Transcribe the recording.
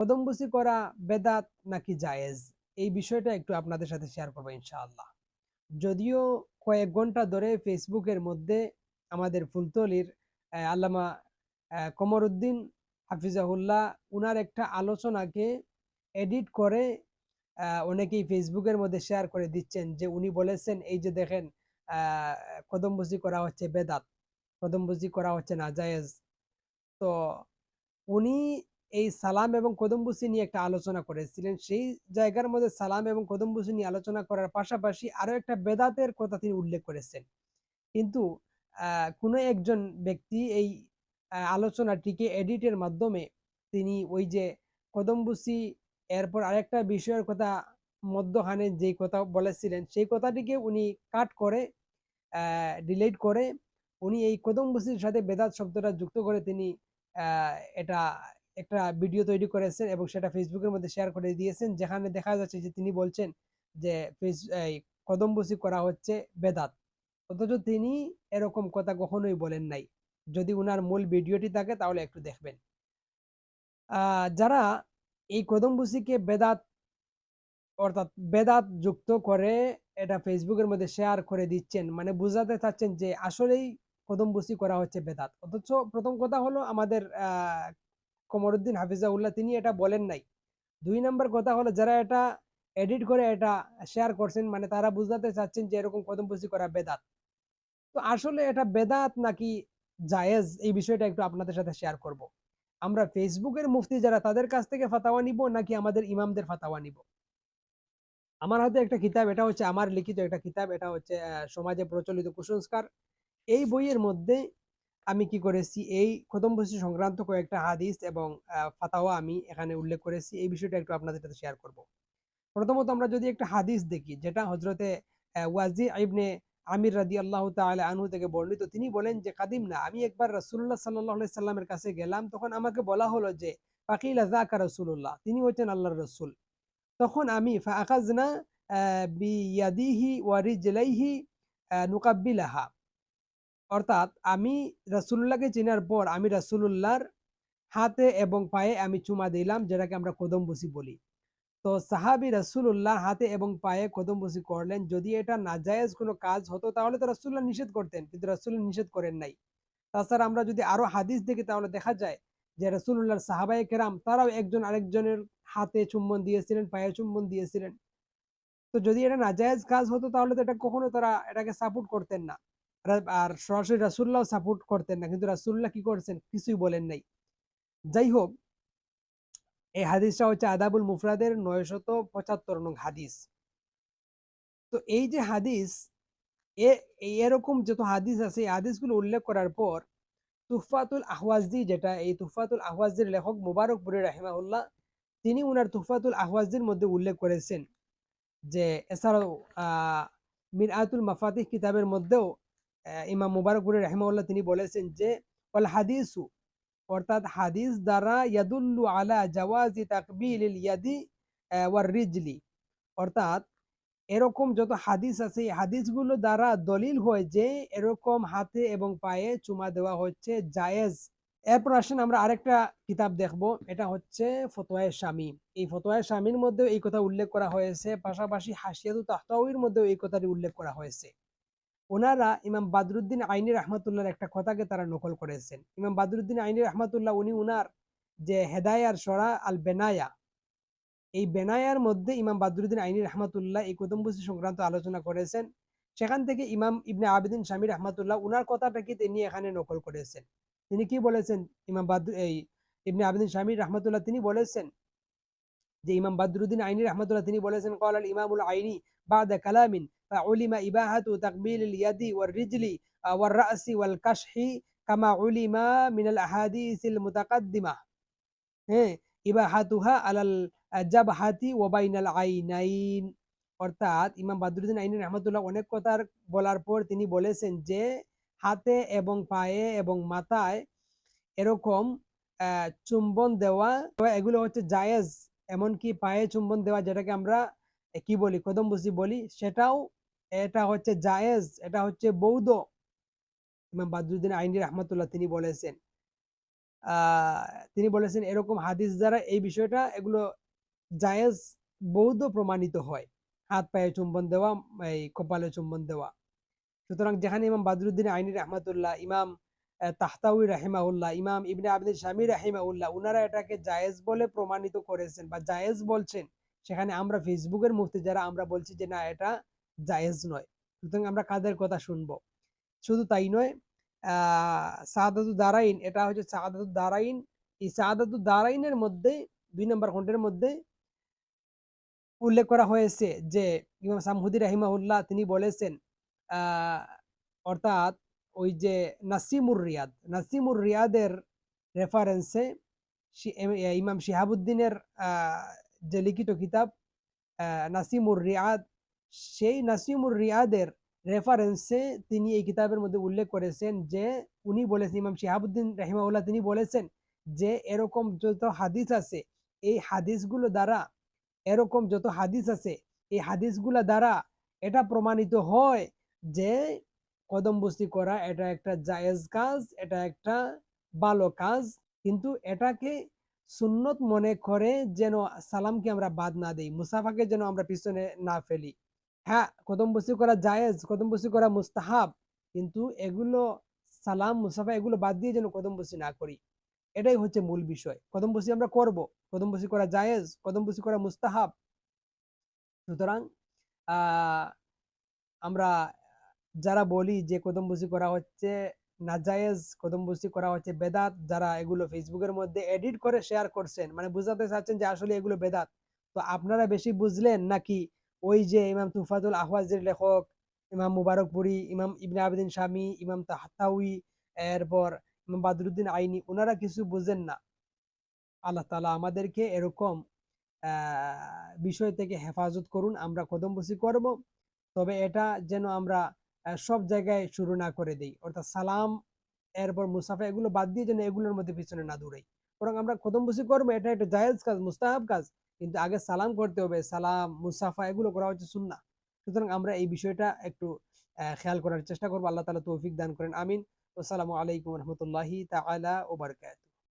কদমবুসি করা বেদাত নাকি জায়েজ? এই বিষয়টা একটু আপনাদের সাথে শেয়ার করব ইনশাআল্লাহ। যদিও কয়েক ঘণ্টা ধরে ফেসবুকের মধ্যে আমাদের ফুলতলির আল্লামা আহ, কমরউদ্দিন হাফিজাহুল্লাহ উনার একটা আলোচনাকে এডিট করে অনেকেই ফেসবুকের মধ্যে শেয়ার করে দিচ্ছেন যে উনি বলেছেন এই যে দেখেন আহ, কদমবুসি করা হচ্ছে বেদাত কদমবুসি করা হচ্ছে নাজায়েজ তো উনি এই সালাম এবং কদমবুসি নিয়ে একটা আলোচনা করেছিলেন। সেই জায়গার মধ্যে সালাম এবং কদমবুসি নিয়ে আলোচনা করার পাশাপাশি আরও একটা বেদাতের কথা তিনি উল্লেখ করেছেন। কিন্তু কোনো একজন ব্যক্তি এই আলোচনাটিকে এডিটের মাধ্যমে তিনি ওই যে কদমবুসি, এরপর আরেকটা বিষয়ের কথা মধ্যখানে যেই কথা বলেছিলেন, সেই কথাটিকে উনি কাট করে ডিলিট করে, উনি এই কদমবুসির সাথে বেদাত শব্দটা যুক্ত করে তিনি এটা একটা ভিডিও তৈরি করেছেন এবং সেটা ফেসবুকের মধ্যে শেয়ার করে দিয়েছেন, যেখানে দেখা যাচ্ছে যে তিনি বলছেন যে ফেস, এই কদমবুসি করা হচ্ছে বেদাত। অথচ তিনি এরকম কথা কখনোই বলেন নাই। যদি উনার মূল ভিডিওটি থাকে তাহলে একটু দেখবেন। যারা এই কদমবুসিকে বেদাত, অর্থাৎ বেদাত যুক্ত করে এটা ফেসবুকের মধ্যে শেয়ার করে দিচ্ছেন মানে বুঝাতে চাচ্ছেন যে আসলেই কদমবুসি করা হচ্ছে বেদাত। অথচ প্রথম কথা হলো আমাদের কমরুদ্দিন হাফিজাউল্লাহ তিনি এটা বলেন নাই। দুই নম্বর কথা হলো, যারা এটা এডিট করে এটা শেয়ার করছেন মানে তারা বুঝাতে চাচ্ছেন যে এরকম কদমবুসি করা বেদাত। তো আসলে এটা বেদাত নাকি জায়েজ? এই বিষয়টা একটু আপনাদের সাথে শেয়ার করব। আমরা ফেসবুকের মুফতি যারা, তাদের কাছ থেকে ফাতাওয়া নিব নাকি আমাদের ইমামদের ফাতাওয়া নিব? আমার হাতে একটা কিতাব, এটা হচ্ছে আমার লিখিত একটা কিতাব, এটা হচ্ছে সমাজে প্রচলিত কুসংস্কার। এই বইয়ের মধ্যে আমি কি করেছি? এই খতমবসি সংক্রান্ত কয়েকটা হাদিস এবং ফাতাওয়া আমি এখানে উল্লেখ করেছি। এই বিষয়টা একটু আপনাদের সাথে শেয়ার করব। প্রথমত আমরা যদি একটা হাদিস দেখি, যেটা হজরতে ওয়াজি ইবনে আমির রাদি আল্লাহ তাআলা আনহু থেকে বর্ণিত, তিনি বলেন যে, কাদিম না, আমি একবার রাসূলুল্লাহ সাল্লাল্লাহু আলাইহি সাল্লামের কাছে গেলাম, তখন আমাকে বলা হলো যে, ফাকিলা যাকা রসুল্লাহ তিনি হচ্ছেন আল্লাহর রসুল। তখন আমি ফাআখাজনা বিয়াদিহি ওয়া রিজলাইহি নুকাব্বিলাহা অর্থাৎ আমি রাসূলুল্লাহকে চেনার পর আমি রাসূলুল্লাহর হাতে এবং পায়ে আমি চুমা দিলাম, যেটাকে আমরা কদমবুসি বলি। তো সাহাবি রাসূলুল্লাহ হাতে এবং পায়ে কদমবুসি করলেন। যদি এটা নাজায়েজ কোনো কাজ হতো, তাহলে তো রাসূলুল্লাহ নিষেধ করতেন, কিন্তু রাসূলুল্লাহ নিষেধ করেন নাই। তাছাড়া আমরা যদি আরও হাদিস দেখি, তাহলে দেখা যায় যে রাসূলুল্লাহর সাহাবায়ে কেরাম, তারাও একজন আরেকজনের হাতে চুম্বন দিয়েছিলেন, পায়ে চুম্বন দিয়েছিলেন। তো যদি এটা নাজায়েজ কাজ হতো, তাহলে তো এটা কখনো তারা এটাকে সাপোর্ট করতেন না। আর সরাসরি রাসূলুল্লাহ সাপোর্ট করতেন না। কিন্তু রাসূলুল্লাহ কি করছেন? কিছুই বলেন নাই। যাই হোক, এই হাদিসটা হচ্ছে আদাবুল মুফরাদের নয়শত পঁচাত্তর নং হাদিস। তো এই যে হাদিস, এ, এরকম যত হাদিস আছে, এই হাদিসগুলো উল্লেখ করার পর তুফাতুল আহওয়াজি যেটা, এই তুফাতুল আহওয়াজির লেখক মুবারকপুরি রাহিমাহুল্লাহ, তিনি উনার তুফাতুল আহওয়াজির মধ্যে উল্লেখ করেছেন যে, এছাড়াও, আহ মিরআতুল মাফাতিহ কিতাবের মধ্যেও ইমাম মুবারকপুরি রাহিমাহুল্লাহ তিনি বলেছেন যে, ওয়াল হাদিসু অর্থাৎ হাদিস দ্বারা ইয়াদুল্লু আলা জাওয়াজি তাকবিলিল ইয়াদি ওয়ার রিজলি। অর্থাৎ এরকম যত হাদিস আছে, এই হাদিসগুলো দ্বারা দলিল হয় যে, এরকম হাতে এবং পায়ে চুমা দেওয়া হচ্ছে জায়েজ। এরপর আসেন আমরা আরেকটা কিতাব দেখব, এটা হচ্ছে ফতোয়ায়ে শামী। এই ফতোয়ায়ে শামীর মধ্যেও এই কথা উল্লেখ করা হয়েছে, পাশাপাশি হাসিয়াতু তাহতাউইর মধ্যেও এই কথাটি উল্লেখ করা হয়েছে। ওনারা ইমাম বাদরুদ্দিন আইনি রহমাতুল্লাহর একটা কথাকে তারা নকল করেছেন। ইমাম বাদরুদ্দিন আইনি রহমাতুল্লাহ, উনি উনার যে হেদায়ার সরা আল বেনায়া, এই বেনায়ার মধ্যে ইমাম বাদরুদ্দিন আইনি রহমাতুল্লাহ এই কদম্বুসি সংক্রান্ত আলোচনা করেছেন। সেখান থেকে ইমাম ইবনে আবেদিন স্বামী রহমাতুল্লাহ উনার কথাটাকে তিনি এখানে নকল করেছেন। তিনি কি বলেছেন? ইমাম বাদু এই ইবনে আবেদিন স্বামী রহমাতুল্লাহ তিনি বলেছেন যে ইমাম বাদরুদ্দিন আইনি রহমাতুল্লাহ তিনি বলেছেন, কলাল ইমামুল আইনি বা দ্য কালামিন উলিমা إباحة تقبيل اليد والرجل والرأس والكشح كما علم من الأحاديث المتقدمة. إباحتها على মুতাকাদ্দিমা وبين العينين. অর্থাৎ ইমাম বাদরুদ্দিন আইন রহমতুল্লাহ অনেক কথার বলার পর তিনি বলেছেন যে হাতে এবং পায়ে এবং মাথায় এরকম চুম্বন দেওয়া এগুলো হচ্ছে জায়েজ। এমনকি পায়ে চুম্বন দেওয়া যেটাকে আমরা কি বলি কদম বুঝি বলি সেটাও এটা হচ্ছে জায়েজ, এটা হচ্ছে বৌদ্ধ। ইমাম বাদরুদ্দিন আইনি রহমতুল্লাহ তিনি বলেছেন। তিনি বলেছেন এরকম হাদিস দ্বারা এই বিষয়টা এগুলো জায়েজ, বৌদ্ধ প্রমাণিত হয়। হাত, পায়ে চুম্বন দেওয়া, এই কপালে চুম্বন দেওয়া। সুতরাং যেখানে ইমাম বাদরুদ্দিন আইনি রহমাতুল্লাহ, ইমাম তাহতাউই রাহিমাউল্লাহ ইমাম ইবনে আবিদ শামী রাহিমাউল্লাহ উনারা এটাকে জায়েজ বলে প্রমাণিত করেছেন বা জায়েজ বলছেন। সেখানে আমরা ফেসবুকের মুফতি যারা আমরা বলছি যে না, এটা জায়েজ নয়। সুতরাং আমরা কাদের কথা শুনব? শুধু তাই নয় সাদাতু দারাইন, এটা হচ্ছে সাদাতু দারাইন। এই সাদাতু দারাইনের মধ্যে, দুই নম্বর খণ্ডের মধ্যে উল্লেখ করা হয়েছে যে, ইমাম সামহুদি রাহিমাহুল্লাহ তিনি বলেছেন অর্থাৎ ওই যে নাসিমুর রিয়াদ, নাসিমুর রিয়াদের রেফারেন্সে ইমাম শিহাবুদ্দিনের যে লিখিত কিতাব নাসিমুর রিয়াদ সেই নাসিমুর রিয়াদের রেফারেন্সে তিনি এই কিতাবের মধ্যে উল্লেখ করেছেন যে, উনি বলেছেন, ইমাম শিহাবুদ্দিন রাহিমাউল্লাহ তিনি বলেছেন যে, এরকম যত হাদিস আছে, এই হাদিসগুলো দ্বারা, এরকম যত হাদিস আছে, এই হাদিসগুলা দ্বারা এটা প্রমাণিত হয় যে, কদম বস্তি করা এটা একটা জায়েজ কাজ, এটা একটা ভালো কাজ, কিন্তু এটাকে সুন্নত মনে করে যেন সালামকে আমরা বাদ না দেই, মুসাফাকে যেন আমরা পিছনে না ফেলি। হ্যাঁ কদম বস্তি করা জায়েজ, কদম বস্তি করা মুস্তাহাব। কিন্তু এগুলো সালাম, মুসাফা এগুলো বাদ দিয়ে যেন কদম বস্তি না করি। এটাই হচ্ছে মূল বিষয়। কদম বসি আমরা করব। কদম বসি করা জায়েজ, কদম বসি করা মুস্তাহাব। সুতরাং আমরা যারা বলি যে কদম বসি করা হচ্ছে নাজায়েজ কদম বসি করা হচ্ছে বেদাত, যারা এগুলো ফেসবুকের মধ্যে এডিট করে শেয়ার করছেন মানে বুঝাতে চাচ্ছেন যে আসলে এগুলো বেদাত। তো আপনারা বেশি বুঝলেন নাকি ওই যে ইমাম তুফাতুল আহওয়াজের লেখক, ইমাম মুবারকপুরি, ইমাম ইবনে আবেদিন শামী, ইমাম তাহাতাউই এরপর ইমাম বাদরুদ্দিন আইনি ওনারা কিছু বুঝেন না। আল্লাহ তালা আমাদেরকে এরকম বিষয় থেকে হেফাজত করুন, আমরা কদমবসি করব। তবে এটা যেন আমরা সব জায়গায় শুরু না করে দেই। অর্থাৎ সালাম, এরপর মুসাফা, এগুলো বাদ দিয়ে যেন এগুলোর মধ্যে পিছনে না দৌড়াই। বরং আমরা কদমবসি করব এটা একটা জায়েজ কাজ, মুস্তাহাব কাজ। কিন্তু আগে সালাম করতে হবে, সালাম, মুসাফা এগুলো করা হচ্ছে সুন্না সুতরাং আমরা এই বিষয়টা একটু খেয়াল করার চেষ্টা করব। আল্লাহ তালা তৌফিক দান করেন। আমিন। আসসালামু আলাইকুম রহমতুল্লাহি তালা ও বারকাতুহু।